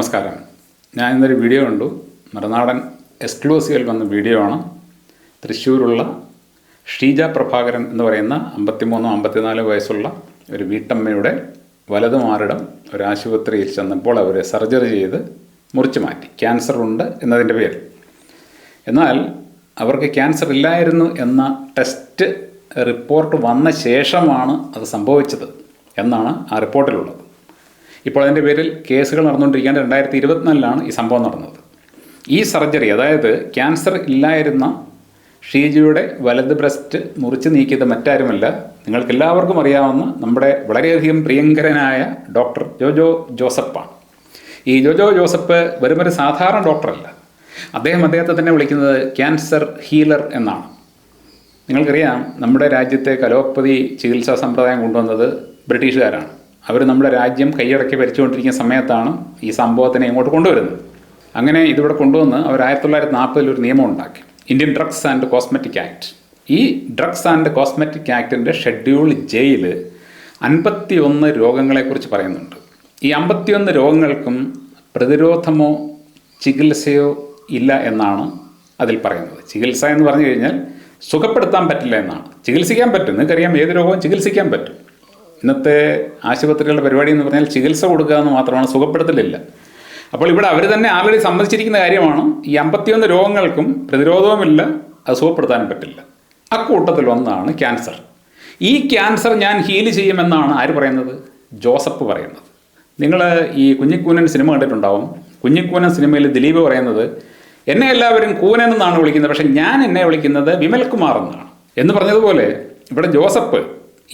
നമസ്കാരം. ഞാൻ ഇന്നൊരു വീഡിയോ കണ്ടു. മറുനാടൻ എക്സ്ക്ലൂസീവിൽ വന്ന വീഡിയോ ആണ്. തൃശ്ശൂരുള്ള ഷീജ പ്രഭാകരൻ എന്ന് പറയുന്ന അമ്പത്തിമൂന്നോ അമ്പത്തിനാലോ വയസ്സുള്ള ഒരു വീട്ടമ്മയുടെ വലതുമാറിടം ഒരു ആശുപത്രിയിൽ ചെന്നപ്പോൾ അവരെ സർജറി ചെയ്ത് മുറിച്ചു മാറ്റി. ക്യാൻസർ ഉണ്ട് എന്നതിന്റെ പേര് എന്നാൽ അവർക്ക് ക്യാൻസർ ഇല്ലായിരുന്നു എന്ന ടെസ്റ്റ് റിപ്പോർട്ട് വന്ന ശേഷമാണ് അത് സംഭവിച്ചത് എന്നാണ് ആ റിപ്പോർട്ടിലുള്ളത്. ഇപ്പോൾ അതിന്റെ പേരിൽ കേസുകൾ നടന്നുകൊണ്ടിരിക്കുകയാണ് രണ്ടായിരത്തി ഇരുപത്തിനാലിലാണ് ഈ സംഭവം നടന്നത്. ഈ സർജറി അതായത് ക്യാൻസർ ഇല്ലായിരുന്ന ഷീജിയുടെ വലത് ബ്രസ്റ്റ് മുറിച്ച് നീക്കിയത് മറ്റാരുമല്ല നിങ്ങൾക്കെല്ലാവർക്കും അറിയാവുന്ന നമ്മുടെ വളരെയധികം പ്രിയങ്കരനായ ഡോക്ടർ ജോജോ ജോസഫാണ് ഈ ജോജോ ജോസഫ് വെറുമൊരു സാധാരണ ഡോക്ടറല്ല. അദ്ദേഹം അദ്ദേഹത്തെ തന്നെ വിളിക്കുന്നത് ക്യാൻസർ ഹീലർ എന്നാണ്. നിങ്ങൾക്കറിയാം നമ്മുടെ രാജ്യത്തെ കലോപ്പതി ചികിത്സാ സമ്പ്രദായം കൊണ്ടുവന്നത് ബ്രിട്ടീഷുകാരാണ്. അവർ നമ്മുടെ രാജ്യം കൈയടക്കി ഭരിച്ചുകൊണ്ടിരിക്കുന്ന സമയത്താണ് ഈ സംഭവത്തിനെ ഇങ്ങോട്ട് കൊണ്ടുവരുന്നത്. അങ്ങനെ ഇതിവിടെ കൊണ്ടുവന്ന് അവർ ആയിരത്തി തൊള്ളായിരത്തി നാൽപ്പതിൽ ഒരു നിയമം ഉണ്ടാക്കി. Indian drugs and cosmetic act ഈ ഡ്രഗ്സ് ആൻഡ് കോസ്മെറ്റിക് ആക്ടിന്റെ ഷെഡ്യൂൾ ജയിൽ അൻപത്തി ഒന്ന് രോഗങ്ങളെക്കുറിച്ച് പറയുന്നുണ്ട്. ഈ അമ്പത്തിയൊന്ന് രോഗങ്ങൾക്കും പ്രതിരോധമോ ചികിത്സയോ ഇല്ല എന്നാണ് അതിൽ പറയുന്നത്. ചികിത്സ എന്ന് പറഞ്ഞു കഴിഞ്ഞാൽ സുഖപ്പെടുത്താൻ പറ്റില്ല എന്നാണ്. ചികിത്സിക്കാൻ പറ്റും. നിങ്ങൾക്കറിയാം ഏത് രോഗവും ചികിത്സിക്കാൻ പറ്റും. ഇന്നത്തെ ആശുപത്രികളുടെ പരിപാടി എന്ന് പറഞ്ഞാൽ ചികിത്സ കൊടുക്കുക എന്ന് മാത്രമാണ് സുഖപ്പെടുത്തലില്ല. അപ്പോൾ ഇവിടെ അവർ തന്നെ ആൾറെഡി സംബന്ധിച്ചിരിക്കുന്ന കാര്യമാണ് ഈ അമ്പത്തിയൊന്ന് രോഗങ്ങൾക്കും പ്രതിരോധവുമില്ല അത് സുഖപ്പെടുത്താനും പറ്റില്ല. അക്കൂട്ടത്തിൽ ഒന്നാണ് ക്യാൻസർ. ഈ ക്യാൻസർ ഞാൻ ഹീൽ ചെയ്യുമെന്നാണ് ആര് പറയുന്നത്? ജോസഫ് പറയുന്നത്. നിങ്ങൾ ഈ കുഞ്ഞിക്കൂനൻ സിനിമ കണ്ടിട്ടുണ്ടാവും. കുഞ്ഞിക്കൂനൻ സിനിമയിൽ ദിലീപ് പറയുന്നത് എന്നെ എല്ലാവരും കൂനൻ എന്നാണ് വിളിക്കുന്നത് പക്ഷേ ഞാൻ എന്നെ വിളിക്കുന്നത് വിമൽകുമാർ എന്നാണ്. എന്ന് പറഞ്ഞതുപോലെ ഇവിടെ Joseph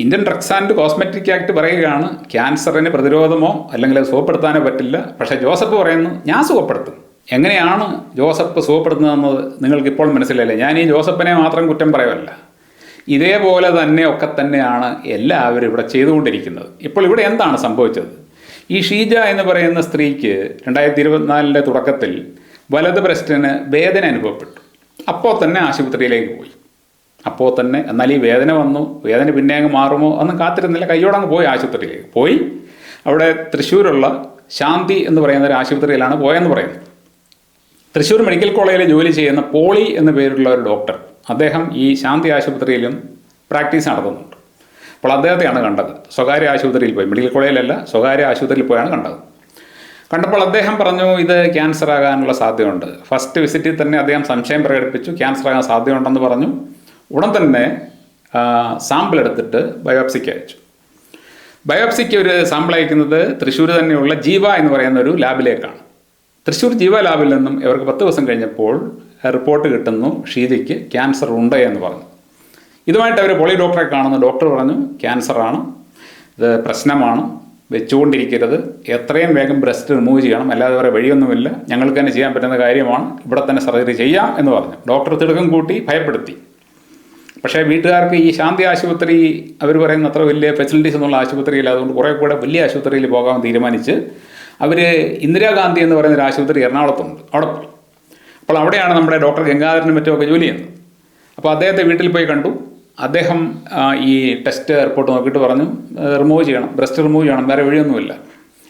Indian drugs and cosmetic act പറയുകയാണ് ക്യാൻസറിന് പ്രതിരോധമോ അല്ലെങ്കിൽ സുഖപ്പെടുത്താനോ പറ്റില്ല. പക്ഷേ ജോസഫ് പറയുന്നു ഞാൻ സുഖപ്പെടുത്തും. എങ്ങനെയാണ് ജോസഫ് സുഖപ്പെടുത്തുന്നതെന്നത് നിങ്ങൾക്ക് ഇപ്പോൾ മനസ്സിലായില്ലേ? ഞാൻ ഈ ജോസഫിനെ മാത്രം കുറ്റം പറയുമല്ല ഇതേപോലെ തന്നെ ഒക്കെ തന്നെയാണ് എല്ലാവരും ഇവിടെ ചെയ്തുകൊണ്ടിരിക്കുന്നത്. ഇപ്പോൾ ഇവിടെ എന്താണ് സംഭവിച്ചത്? ഈ ഷീജ എന്ന് പറയുന്ന സ്ത്രീക്ക് രണ്ടായിരത്തി ഇരുപത്തിനാലിന്റെ തുടക്കത്തിൽ വലത് ബ്രസ്റ്റിന് വേദന അനുഭവപ്പെട്ടു. അപ്പോൾ തന്നെ ആശുപത്രിയിലേക്ക് പോയി. അപ്പോൾ തന്നെ എന്നാൽ ഈ വേദന വന്നു വേദന പിന്നെ അങ്ങ് മാറുമോ അന്ന് കാത്തിരുന്നില്ല. കയ്യോടങ്ങ് പോയി ആശുപത്രിയിലേക്ക്. പോയി. അവിടെ തൃശ്ശൂരുള്ള ശാന്തി എന്ന് പറയുന്ന ഒരു ആശുപത്രിയിലാണ് പോയെന്ന് പറയുന്നത് തൃശ്ശൂർ മെഡിക്കൽ കോളേജിൽ ജോലി ചെയ്യുന്ന പോളി എന്ന പേരുള്ള ഒരു ഡോക്ടർ അദ്ദേഹം ഈ ശാന്തി ആശുപത്രിയിലും പ്രാക്ടീസ് നടത്തുന്നുണ്ട്. അപ്പോൾ അദ്ദേഹത്തെയാണ് കണ്ടത്. സ്വകാര്യ ആശുപത്രിയിൽ പോയി. മെഡിക്കൽ കോളേജിലല്ല സ്വകാര്യ ആശുപത്രിയിൽ പോയാണ് കണ്ടത്. കണ്ടപ്പോൾ അദ്ദേഹം പറഞ്ഞു ഇത് ക്യാൻസർ ആകാനുള്ള സാധ്യതയുണ്ട്. ഫസ്റ്റ് വിസിറ്റിൽ തന്നെ അദ്ദേഹം സംശയം പ്രകടിപ്പിച്ചു. ക്യാൻസർ ആകാൻ സാധ്യതയുണ്ടെന്ന് പറഞ്ഞു. ഉടൻ തന്നെ സാമ്പിൾ എടുത്തിട്ട് ബയോപ്സിക്ക് അയച്ചു. ബയോപ്സിക്ക് ഒരു സാമ്പിൾ അയക്കുന്നത് തൃശ്ശൂർ തന്നെയുള്ള ജീവ എന്ന് പറയുന്ന ഒരു ലാബിലേക്കാണ്. തൃശ്ശൂർ ജീവ ലാബിൽ നിന്നും ഇവർക്ക് പത്ത് ദിവസം കഴിഞ്ഞപ്പോൾ റിപ്പോർട്ട് കിട്ടുന്നു ഷീജയ്ക്ക് ക്യാൻസർ ഉണ്ട് എന്ന് പറഞ്ഞു. ഇതുമായിട്ട് അവർ പോളി ഡോക്ടറെ കാണുന്നു. ഡോക്ടർ പറഞ്ഞു ക്യാൻസറാണ് ഇത് പ്രശ്നമാണ്. വെച്ചുകൊണ്ടിരിക്കരുത്. എത്രയും വേഗം ബ്രസ്റ്റ് റിമൂവ് ചെയ്യണം. അല്ലാതെ വേറെ വഴിയൊന്നുമില്ല. ഞങ്ങൾക്ക് തന്നെ ചെയ്യാൻ പറ്റുന്ന കാര്യമാണ്. ഇവിടെ തന്നെ സർജറി ചെയ്യാം എന്ന് പറഞ്ഞു. ഡോക്ടർ തിടുക്കം കൂട്ടി ഭയപ്പെടുത്തി. പക്ഷേ വീട്ടുകാർക്ക് ഈ ശാന്തി ആശുപത്രി അവർ പറയുന്ന അത്ര വലിയ ഫെസിലിറ്റീസ് എന്നുള്ള ആശുപത്രിയില്ല അതുകൊണ്ട് കുറേ കൂടെ വലിയ ആശുപത്രിയിൽ പോകാൻ തീരുമാനിച്ച് അവർ ഇന്ദിരാഗാന്ധി എന്ന് പറയുന്ന ഒരു ആശുപത്രി എറണാകുളത്തുണ്ട്. അവിടെ പോയി. അപ്പോൾ അവിടെയാണ് നമ്മുടെ ഡോക്ടർ ഗംഗാധരനും മറ്റുമൊക്കെ ജോലി ചെയ്യുന്നത്. അപ്പോൾ അദ്ദേഹത്തെ വീട്ടിൽ പോയി കണ്ടു. അദ്ദേഹം ഈ ടെസ്റ്റ് റിപ്പോർട്ട് നോക്കിയിട്ട് പറഞ്ഞു റിമൂവ് ചെയ്യണം. ബ്രസ്റ്റ് റിമൂവ് ചെയ്യണം. വേറെ വഴിയൊന്നുമില്ല.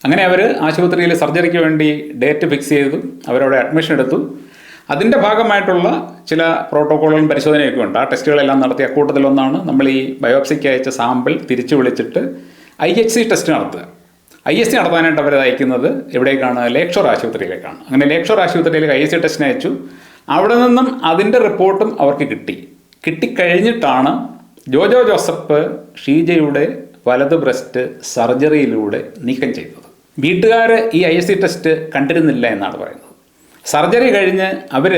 അങ്ങനെ അവർ ആശുപത്രിയിൽ സർജറിക്ക് വേണ്ടി ഡേറ്റ് ഫിക്സ് ചെയ്തു. അവരവിടെ അഡ്മിഷൻ എടുത്തു. അതിന്റെ ഭാഗമായിട്ടുള്ള ചില പ്രോട്ടോക്കോളുകളും പരിശോധനയൊക്കെ ഉണ്ട്. ആ ടെസ്റ്റുകളെല്ലാം നടത്തിയ അക്കൂട്ടത്തിലൊന്നാണ് നമ്മൾ ഈ ബയോപ്സിക്ക് അയച്ച സാമ്പിൾ തിരിച്ചു വിളിച്ചിട്ട് ഐ എച്ച് സി ടെസ്റ്റ് നടത്തുക. ഐ എസ് സി നടത്താനായിട്ട് അവർ അയക്കുന്നത് എവിടേക്കാണ്? ലേക്ഷോർ ആശുപത്രിയിലേക്കാണ്. അങ്ങനെ ലേക്ഷോർ ആശുപത്രിയിലേക്ക് ഐ എസ് സി ടെസ്റ്റിന് അയച്ചു. അവിടെ നിന്നും അതിന്റെ റിപ്പോർട്ടും അവർക്ക് കിട്ടി. കിട്ടിക്കഴിഞ്ഞിട്ടാണ് ജോജോ ജോസഫ് ഷീജയുടെ വലത് ബ്രസ്റ്റ് സർജറിയിലൂടെ നീക്കം ചെയ്തത്. വീട്ടുകാർ ഈ ഐ എസ് സി ടെസ്റ്റ് കണ്ടിരുന്നില്ല എന്നാണ് പറയുന്നത്. സർജറി കഴിഞ്ഞ് അവർ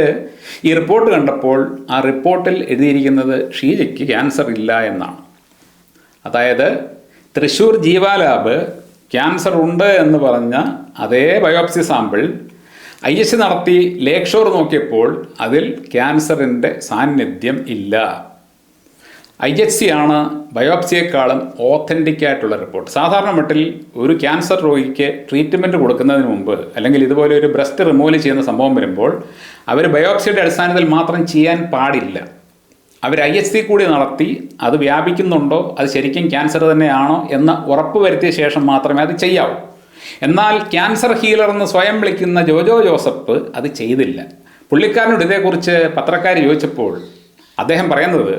ഈ റിപ്പോർട്ട് കണ്ടപ്പോൾ ആ റിപ്പോർട്ടിൽ എഴുതിയിരിക്കുന്നത് ഷീജയ്ക്ക് ക്യാൻസർ ഇല്ല എന്നാണ്. അതായത് തൃശ്ശൂർ ജീവാലാബ് ക്യാൻസർ ഉണ്ട് എന്ന് പറഞ്ഞ അതേ ബയോപ്സി സാമ്പിൾ ഐ എസ് നടത്തി ലേക്ഷോർ ഷോർ നോക്കിയപ്പോൾ അതിൽ ക്യാൻസറിന്റെ സാന്നിധ്യം ഇല്ല. ഐ എച്ച് സി ആണ് ബയോപ്സിയേക്കാളും ഓത്തന്റിക് ആയിട്ടുള്ള റിപ്പോർട്ട് സാധാരണ മട്ടിൽ ഒരു ക്യാൻസർ രോഗിക്ക് ട്രീറ്റ്മെന്റ് കൊടുക്കുന്നതിന് മുമ്പ് അല്ലെങ്കിൽ ഇതുപോലെ ഒരു ബ്രസ്റ്റ് റിമൂവൽ ചെയ്യുന്ന സംഭവം വരുമ്പോൾ അവർ ബയോപ്സിയുടെ അടിസ്ഥാനത്തിൽ മാത്രം ചെയ്യാൻ പാടില്ല. അവർ ഐ എച്ച് സി കൂടി നടത്തി അത് വ്യാപിക്കുന്നുണ്ടോ അത് ശരിക്കും ക്യാൻസർ തന്നെയാണോ എന്ന് ഉറപ്പ് വരുത്തിയ ശേഷം മാത്രമേ അത് ചെയ്യാവൂ. എന്നാൽ ക്യാൻസർ ഹീലർ എന്ന് സ്വയം വിളിക്കുന്ന ജോജോ ജോസഫ് അത് ചെയ്തില്ല. പുള്ളിക്കാരനോട് ഇതേക്കുറിച്ച് പത്രക്കാർ ചോദിച്ചപ്പോൾ അദ്ദേഹം പറയുന്നത്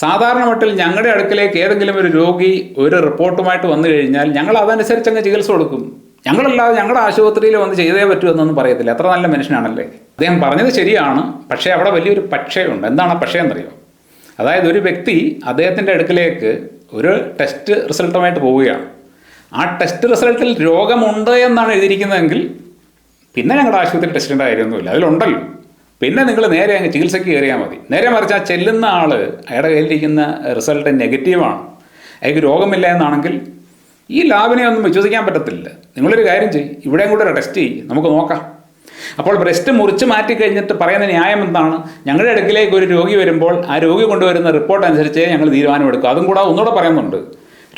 സാധാരണ മട്ടിൽ ഞങ്ങളുടെ അടുക്കലേക്ക് ഏതെങ്കിലും ഒരു രോഗി ഒരു റിപ്പോർട്ടുമായിട്ട് വന്നു കഴിഞ്ഞാൽ ഞങ്ങൾ അതനുസരിച്ച് അങ്ങ് ചികിത്സ കൊടുക്കും. ഞങ്ങളല്ലാതെ ഞങ്ങളുടെ ആശുപത്രിയിൽ വന്ന് ചെയ്തേ പറ്റൂ എന്നൊന്നും പറയത്തില്ല. എത്ര നല്ല മനുഷ്യനാണല്ലേ? അദ്ദേഹം പറഞ്ഞത് ശരിയാണ്. പക്ഷേ അവിടെ വലിയൊരു പക്ഷയുണ്ട്. എന്താണ് ആ പക്ഷേ എന്നറിയോ അതായത് ഒരു വ്യക്തി അദ്ദേഹത്തിന്റെ അടുക്കലേക്ക് ഒരു ടെസ്റ്റ് റിസൾട്ടുമായിട്ട് പോവുകയാണ്. ആ ടെസ്റ്റ് റിസൾട്ടിൽ രോഗമുണ്ട് എന്നാണ് എഴുതിയിരിക്കുന്നതെങ്കിൽ പിന്നെ ഞങ്ങളുടെ ആശുപത്രി ടെസ്റ്റിന്റെ കാര്യമൊന്നുമില്ല. അതിലുണ്ടല്ലോ. പിന്നെ നിങ്ങൾ നേരെ അങ്ങ് ചികിത്സയ്ക്ക് കയറിയാൽ മതി. നേരെ മറിച്ച് ആ ചെല്ലുന്ന ആൾ അയാളുടെ കയ്യിലിരിക്കുന്ന റിസൾട്ട് നെഗറ്റീവാണ്. അയാൾക്ക് രോഗമില്ല എന്നാണെങ്കിൽ ഈ ലാബിനെ ഒന്നും വിശ്വസിക്കാൻ പറ്റത്തില്ല. നിങ്ങളൊരു കാര്യം ചെയ്യും ഇവിടെയും കൂടെ ടെസ്റ്റ് ചെയ്യും നമുക്ക് നോക്കാം. അപ്പോൾ ബ്രസ്റ്റ് മുറിച്ച് മാറ്റി കഴിഞ്ഞിട്ട് പറയുന്ന ന്യായം എന്താണ്? ഞങ്ങളുടെ അടുക്കിലേക്ക് ഒരു രോഗി വരുമ്പോൾ ആ രോഗി കൊണ്ടുവരുന്ന റിപ്പോർട്ട് അനുസരിച്ച് ഞങ്ങൾ തീരുമാനമെടുക്കും. അതും കൂടാതെ ഒന്നുകൂടെ പറയുന്നുണ്ട്.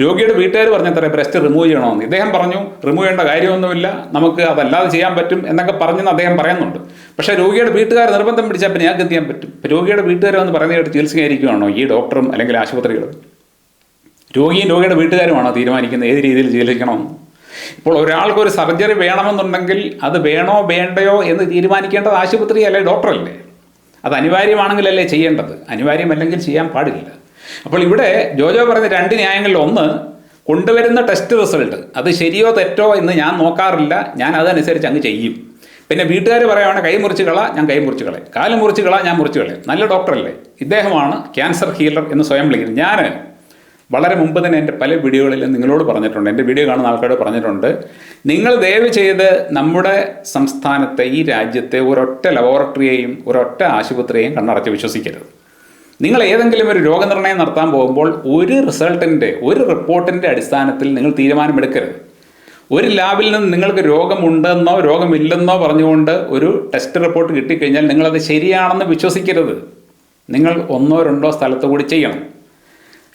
രോഗിയുടെ വീട്ടുകാർ പറഞ്ഞത്രേ ബ്രസ്റ്റ് റിമൂവ് ചെയ്യണമെന്ന്. ഇദ്ദേഹം പറഞ്ഞു റിമൂവ് ചെയ്യേണ്ട കാര്യമൊന്നുമില്ല. നമുക്ക് അതല്ലാതെ ചെയ്യാൻ പറ്റും എന്നൊക്കെ പറഞ്ഞെന്ന് അദ്ദേഹം പറയുന്നുണ്ട്. പക്ഷേ രോഗിയുടെ വീട്ടുകാർ നിർബന്ധം പിടിച്ചാൽ പിന്നെ ഞങ്ങൾക്ക് എന്ത് ചെയ്യാൻ പറ്റും? രോഗിയുടെ വീട്ടുകാർ വന്ന് പറയുന്ന ചികിത്സയായിരിക്കുവാണോ ഈ ഡോക്ടറും അല്ലെങ്കിൽ ആശുപത്രികളും രോഗിയും രോഗിയുടെ വീട്ടുകാരുമാണോ തീരുമാനിക്കുന്നത്? ഏത് രീതിയിൽ ചികിത്സിക്കണമെന്ന് ഇപ്പോൾ ഒരാൾക്ക് ഒരു സർജറി വേണമെന്നുണ്ടെങ്കിൽ അത് വേണോ വേണ്ടയോ എന്ന് തീരുമാനിക്കേണ്ടത് ആശുപത്രി അല്ലെ ഡോക്ടറല്ലേ? അത് അനിവാര്യമാണെങ്കിലല്ലേ ചെയ്യേണ്ടത്. അനിവാര്യമല്ലെങ്കിൽ ചെയ്യാൻ പാടില്ല. അപ്പോൾ ഇവിടെ ജോജോ പറഞ്ഞ രണ്ട് ന്യായങ്ങളിൽ ഒന്ന് കൊണ്ടുവരുന്ന ടെസ്റ്റ് റിസൾട്ട് അത് ശരിയോ തെറ്റോ എന്ന് ഞാൻ നോക്കാറില്ല. ഞാൻ അതനുസരിച്ച് അങ്ങ് ചെയ്യും. പിന്നെ വീട്ടുകാർ പറയുകയാണ് കൈ മുറിച്ച് കള ഞാൻ കൈ മുറിച്ച് കളയും. കാൽ മുറിച്ച് കള ഞാൻ മുറിച്ച് കളയും. നല്ല ഡോക്ടറല്ലേ ഇദ്ദേഹമാണ് ക്യാൻസർ ഹീലർ എന്ന് സ്വയം വിളിക്കുന്നത്. ഞാൻ വളരെ മുമ്പ് തന്നെ എന്റെ പല വീഡിയോകളിലും നിങ്ങളോട് പറഞ്ഞിട്ടുണ്ട്. എന്റെ വീഡിയോ കാണുന്ന ആൾക്കാരോട് പറഞ്ഞിട്ടുണ്ട്. നിങ്ങൾ ദയവ് ചെയ്ത് നമ്മുടെ സംസ്ഥാനത്തെ ഈ രാജ്യത്തെ ഒരൊറ്റ ലബോറട്ടറിയെയും ഒരൊറ്റ ആശുപത്രിയെയും കണ്ണടച്ച് വിശ്വസിക്കരുത്. നിങ്ങൾ ഏതെങ്കിലും ഒരു രോഗനിർണയം നടത്താൻ പോകുമ്പോൾ ഒരു റിസൾട്ടിന്റെ ഒരു റിപ്പോർട്ടിന്റെ അടിസ്ഥാനത്തിൽ നിങ്ങൾ തീരുമാനമെടുക്കരുത്. ഒരു ലാബിൽ നിന്ന് നിങ്ങൾക്ക് രോഗമുണ്ടെന്നോ രോഗമില്ലെന്നോ പറഞ്ഞുകൊണ്ട് ഒരു ടെസ്റ്റ് റിപ്പോർട്ട് കിട്ടിക്കഴിഞ്ഞാൽ നിങ്ങളത് ശരിയാണെന്ന് വിശ്വസിക്കരുത്. നിങ്ങൾ ഒന്നോ രണ്ടോ സ്ഥലത്ത് കൂടി ചെയ്യണം.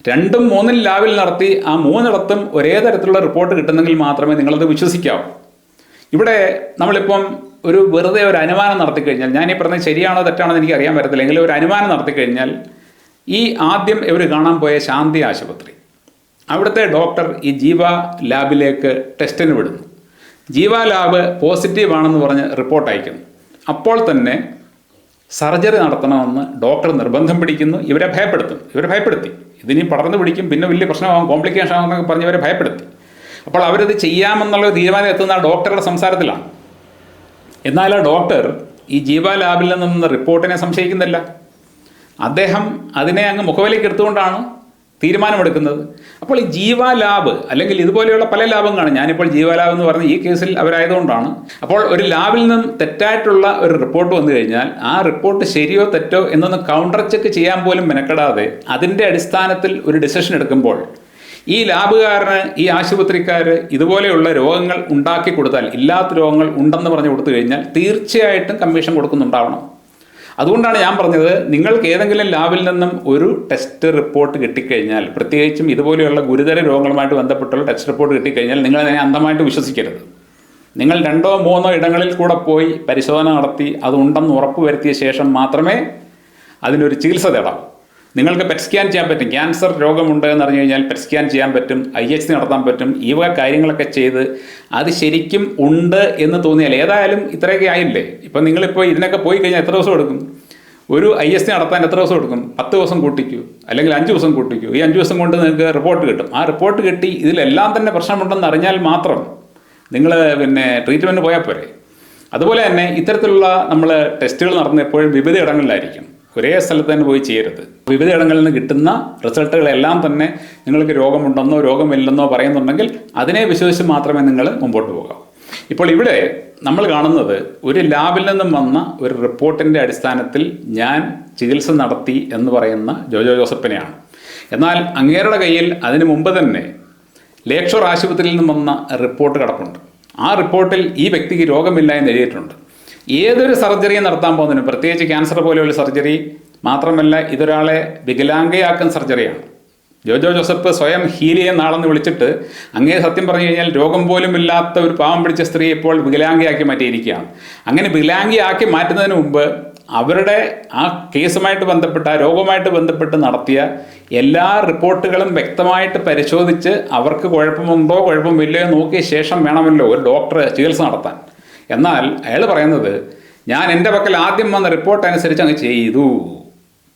രണ്ടും മൂന്നും ലാബിൽ നടത്തി ആ മൂന്നിടത്തും ഒരേ തരത്തിലുള്ള റിപ്പോർട്ട് കിട്ടുന്നെങ്കിൽ മാത്രമേ നിങ്ങളത് വിശ്വസിക്കാവൂ. ഇവിടെ നമ്മളിപ്പം ഒരു വെറുതെ ഒരു അനുമാനം നടത്തിക്കഴിഞ്ഞാൽ ഞാൻ ഈ പറഞ്ഞത് ശരിയാണോ തെറ്റാണോ എന്ന് എനിക്ക് അറിയാൻ പറ്റത്തില്ല. എങ്കിലും ഒരു അനുമാനം നടത്തിക്കഴിഞ്ഞാൽ ഈ ആദ്യം ഇവർ കാണാൻ പോയ ശാന്തി ആശുപത്രി. അവിടുത്തെ ഡോക്ടർ ഈ ജീവ ലാബിലേക്ക് ടെസ്റ്റിന് വിടുന്നു. ജീവ ലാബ് പോസിറ്റീവ് ആണെന്ന് പറഞ്ഞ് റിപ്പോർട്ട് അയക്കുന്നു. അപ്പോൾ തന്നെ സർജറി നടത്തണമെന്ന് ഡോക്ടർ നിർബന്ധം പിടിക്കുന്നു. ഇവരെ ഭയപ്പെടുത്തും. ഇവരെ ഭയപ്പെടുത്തി. ഇതിനി പടർന്നു പിടിക്കും. പിന്നെ വലിയ പ്രശ്നമാകും കോംപ്ലിക്കേഷൻ ആകുമെന്നൊക്കെ പറഞ്ഞ് ഇവരെ ഭയപ്പെടുത്തി. അപ്പോൾ അവരത് ചെയ്യാമെന്നുള്ള തീരുമാനം എത്തുന്ന ഡോക്ടറുടെ സംസാരത്തിലാണ്. എന്നാൽ ആ ഡോക്ടർ ഈ ജീവ ലാബിൽ നിന്നും റിപ്പോർട്ടിനെ സംശയിക്കുന്നില്ല. അദ്ദേഹം അതിനെ അങ്ങ് മുഖവിലേക്ക് എടുത്തുകൊണ്ടാണ് തീരുമാനമെടുക്കുന്നത്. അപ്പോൾ ഈ ജീവ ലാബ് അല്ലെങ്കിൽ ഇതുപോലെയുള്ള പല ലാബും കാണും ഞാനിപ്പോൾ ജീവ ലാബ് എന്ന് പറഞ്ഞ ഈ കേസിൽ അവരായതുകൊണ്ടാണ്. അപ്പോൾ ഒരു ലാബിൽ നിന്നും തെറ്റായിട്ടുള്ള ഒരു റിപ്പോർട്ട് വന്നു കഴിഞ്ഞാൽ ആ റിപ്പോർട്ട് ശരിയോ തെറ്റോ എന്നൊന്ന് കൗണ്ടർ ചെക്ക് ചെയ്യാൻ പോലും മെനക്കെടാതെ അതിന്റെ അടിസ്ഥാനത്തിൽ ഒരു ഡിസിഷൻ എടുക്കുമ്പോൾ ഈ ലാബുകാരന് ഈ ആശുപത്രിക്കാർ ഇതുപോലെയുള്ള രോഗങ്ങൾ ഉണ്ടാക്കി കൊടുത്താൽ ഇല്ലാത്ത രോഗങ്ങൾ ഉണ്ടെന്ന് പറഞ്ഞു കൊടുത്തു കഴിഞ്ഞാൽ തീർച്ചയായിട്ടും കമ്മീഷൻ കൊടുക്കുന്നുണ്ടാവണം. അതുകൊണ്ടാണ് ഞാൻ പറഞ്ഞത് നിങ്ങൾക്ക് ഏതെങ്കിലും ലാബിൽ നിന്നും ഒരു ടെസ്റ്റ് റിപ്പോർട്ട് കിട്ടിക്കഴിഞ്ഞാൽ പ്രത്യേകിച്ചും ഇതുപോലെയുള്ള ഗുരുതര രോഗങ്ങളുമായിട്ട് ബന്ധപ്പെട്ടുള്ള ടെസ്റ്റ് റിപ്പോർട്ട് കിട്ടിക്കഴിഞ്ഞാൽ നിങ്ങൾ അതിനെ അന്ധമായിട്ട് വിശ്വസിക്കരുത്. നിങ്ങൾ രണ്ടോ മൂന്നോ ഇടങ്ങളിൽ കൂടെ പോയി പരിശോധന നടത്തി അതുണ്ടെന്ന് ഉറപ്പുവരുത്തിയ ഉറപ്പ് വരുത്തിയ ശേഷം മാത്രമേ അതിനൊരു ചികിത്സ തേടാവൂ. നിങ്ങൾക്ക് പെറ്റ് സ്കാൻ ചെയ്യാൻ പറ്റും. ക്യാൻസർ രോഗമുണ്ട് എന്ന് പറഞ്ഞു കഴിഞ്ഞാൽ പെറ്റ് സ്കാൻ ചെയ്യാൻ പറ്റും. ഐ എച്ച് നടത്താൻ പറ്റും. ഈ വക കാര്യങ്ങളൊക്കെ ചെയ്ത് അത് ശരിക്കും ഉണ്ട് എന്ന് തോന്നിയാൽ ഏതായാലും ഇത്രയൊക്കെ ആയില്ലേ? ഇപ്പം നിങ്ങളിപ്പോൾ ഇതിനൊക്കെ പോയി കഴിഞ്ഞാൽ എത്ര ദിവസം എടുക്കും? ഒരു ഐ എസ് നടത്താൻ എത്ര ദിവസം എടുക്കും? പത്ത് ദിവസം കൂട്ടിക്കൂ. അല്ലെങ്കിൽ അഞ്ച് ദിവസം കൂട്ടിക്കൂ. ഈ അഞ്ച് ദിവസം കൊണ്ട് നിങ്ങൾക്ക് റിപ്പോർട്ട് കിട്ടും. ആ റിപ്പോർട്ട് കിട്ടി ഇതിലെല്ലാം തന്നെ പ്രശ്നമുണ്ടെന്ന് അറിഞ്ഞാൽ മാത്രം നിങ്ങൾ പിന്നെ ട്രീറ്റ്മെന്റ് പോയാൽ പോരെ. അതുപോലെ തന്നെ ഇത്തരത്തിലുള്ള നമ്മൾ ടെസ്റ്റുകൾ നടത്തുന്ന എപ്പോഴും വിവിധ ഇടങ്ങളിലായിരിക്കും. ഒരേ സ്ഥലത്ത് തന്നെ പോയി ചെയ്യരുത്. വിവിധ ഇടങ്ങളിൽ നിന്ന് കിട്ടുന്ന റിസൾട്ടുകളെല്ലാം തന്നെ നിങ്ങൾക്ക് രോഗമുണ്ടെന്നോ രോഗമില്ലെന്നോ പറയുന്നുണ്ടെങ്കിൽ അതിനെ വിശ്വസിച്ച് മാത്രമേ നിങ്ങൾ മുമ്പോട്ട് പോകാവൂ. ഇപ്പോൾ ഇവിടെ നമ്മൾ കാണുന്നത് ഒരു ലാബിൽ നിന്നും വന്ന ഒരു റിപ്പോർട്ടിന്റെ അടിസ്ഥാനത്തിൽ ഞാൻ ചികിത്സ നടത്തി എന്ന് പറയുന്ന ജോജോ ജോസഫിനെയാണ്. എന്നാൽ അങ്ങേരുടെ കയ്യിൽ അതിനു മുമ്പ് തന്നെ ലേക്ഷോർ ആശുപത്രിയിൽ നിന്നും വന്ന റിപ്പോർട്ട് കിടപ്പുണ്ട്. ആ റിപ്പോർട്ടിൽ ഈ വ്യക്തിക്ക് രോഗമില്ല എന്ന് എഴുതിയിട്ടുണ്ട്. ഏതൊരു സർജറിയും നടത്താൻ പോകുന്നതിനും പ്രത്യേകിച്ച് ക്യാൻസർ പോലെയുള്ള സർജറി മാത്രമല്ല ഇതൊരാളെ വികലാംഗയാക്കുന്ന സർജറിയാണ്. ജോജോ ജോസഫ് സ്വയം ഹീൽ ചെയ്യുന്ന ആളെന്ന് വിളിച്ചിട്ട് അങ്ങേ സത്യം പറഞ്ഞു കഴിഞ്ഞാൽ രോഗം പോലും ഇല്ലാത്ത ഒരു പാവം പിടിച്ച സ്ത്രീ ഇപ്പോൾ വികലാംഗയാക്കി മാറ്റിയിരിക്കുകയാണ്. അങ്ങനെ വികലാംഗയാക്കി മാറ്റുന്നതിന് മുമ്പ് അവരുടെ ആ കേസുമായിട്ട് ബന്ധപ്പെട്ട ആ രോഗവുമായിട്ട് ബന്ധപ്പെട്ട് നടത്തിയ എല്ലാ റിപ്പോർട്ടുകളും വ്യക്തമായിട്ട് പരിശോധിച്ച് അവർക്ക് കുഴപ്പമുണ്ടോ കുഴപ്പമില്ലയോ നോക്കിയ ശേഷം വേണമല്ലോ ഒരു ഡോക്ടർ ചികിത്സ നടത്താൻ. എന്നാൽ അയാൾ പറയുന്നത് ഞാൻ എന്റെ പക്കൽ ആദ്യം വന്ന റിപ്പോർട്ട് അനുസരിച്ച് അങ്ങ് ചെയ്തു.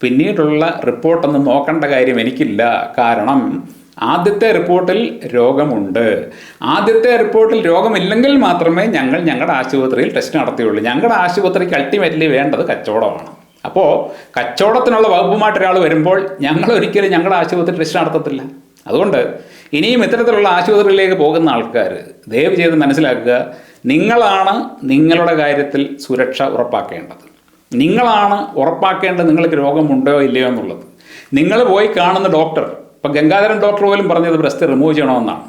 പിന്നീടുള്ള റിപ്പോർട്ടൊന്നും നോക്കേണ്ട കാര്യം എനിക്കില്ല. കാരണം ആദ്യത്തെ റിപ്പോർട്ടിൽ രോഗമുണ്ട്. ആദ്യത്തെ റിപ്പോർട്ടിൽ രോഗമില്ലെങ്കിൽ മാത്രമേ ഞങ്ങൾ ഞങ്ങളുടെ ആശുപത്രിയിൽ ടെസ്റ്റ് നടത്തിയുള്ളൂ. ഞങ്ങളുടെ ആശുപത്രിക്ക് അൾട്ടിമേറ്റ്ലി വേണ്ടത് കച്ചവടമാണ്. അപ്പോൾ കച്ചവടത്തിനുള്ള വകുപ്പുമായിട്ട് ഒരാൾ വരുമ്പോൾ ഞങ്ങൾ ഒരിക്കലും ഞങ്ങളുടെ ആശുപത്രി ടെസ്റ്റ് നടത്തത്തില്ല. അതുകൊണ്ട് ഇനിയും ഇത്തരത്തിലുള്ള ആശുപത്രിയിലേക്ക് പോകുന്ന ആൾക്കാർ ദയവ് ചെയ്ത് മനസ്സിലാക്കുക നിങ്ങളാണ് നിങ്ങളുടെ കാര്യത്തിൽ സുരക്ഷ ഉറപ്പാക്കേണ്ടത്. നിങ്ങളാണ് ഉറപ്പാക്കേണ്ടത് നിങ്ങൾക്ക് രോഗമുണ്ടോ ഇല്ലയോ എന്നുള്ളത്. നിങ്ങൾ പോയി കാണുന്ന ഡോക്ടർ ഇപ്പം ഗംഗാധരൻ ഡോക്ടർ പോലും പറഞ്ഞത് ബ്രസ്റ്റ് റിമൂവ് ചെയ്യണമെന്നാണ്.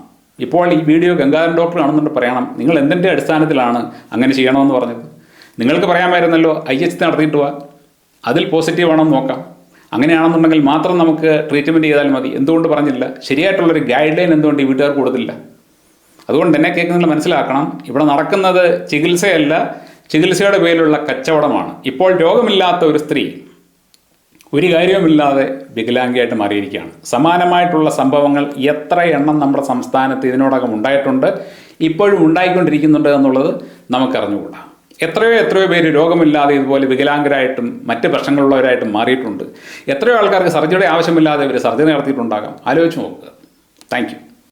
ഇപ്പോൾ ഈ വീഡിയോ ഗംഗാധരൻ ഡോക്ടർ കാണുന്നുണ്ട് പറയണം നിങ്ങൾ എന്തിന്റെ അടിസ്ഥാനത്തിലാണ് അങ്ങനെ ചെയ്യണമെന്ന് പറഞ്ഞത്? നിങ്ങൾക്ക് പറയാമായിരുന്നല്ലോ ഐ എച്ച് നടത്തിയിട്ട് പോവാ അതിൽ പോസിറ്റീവ് ആണോ നോക്കാം. അങ്ങനെയാണെന്നുണ്ടെങ്കിൽ മാത്രം നമുക്ക് ട്രീറ്റ്മെന്റ് ചെയ്താൽ മതി. എന്തുകൊണ്ട് പറഞ്ഞില്ല? ശരിയായിട്ടുള്ളൊരു ഗൈഡ് ലൈൻ എന്തുകൊണ്ട് ഈ വീട്ടുകാർ കൊടുത്തില്ല? അതുകൊണ്ട് തന്നെ കേൾക്കുന്നത് മനസ്സിലാക്കണം ഇവിടെ നടക്കുന്നത് ചികിത്സയല്ല ചികിത്സയുടെ പേരിലുള്ള കച്ചവടമാണ്. ഇപ്പോൾ രോഗമില്ലാത്ത ഒരു സ്ത്രീ ഒരു കാര്യവുമില്ലാതെ വികലാംഗിയായിട്ട് മാറിയിരിക്കുകയാണ്. സമാനമായിട്ടുള്ള സംഭവങ്ങൾ എത്ര എണ്ണം നമ്മുടെ സംസ്ഥാനത്ത് ഇതിനോടകം ഉണ്ടായിട്ടുണ്ട് ഇപ്പോഴും ഉണ്ടായിക്കൊണ്ടിരിക്കുന്നുണ്ട് എന്നുള്ളത് നമുക്കറിഞ്ഞുകൂടാ. എത്രയോ എത്രയോ പേര് രോഗമില്ലാതെ ഇതുപോലെ വികലാംഗരായിട്ടും മറ്റ് പ്രശ്നങ്ങളുള്ളവരായിട്ടും മാറിയിട്ടുണ്ട്. എത്രയോ ആൾക്കാർക്ക് സർജറിയുടെ ആവശ്യമില്ലാതെ ഇവർ സർജറി നടത്തിയിട്ടുണ്ടാകാം. ആലോചിച്ച് നോക്കുക. താങ്ക്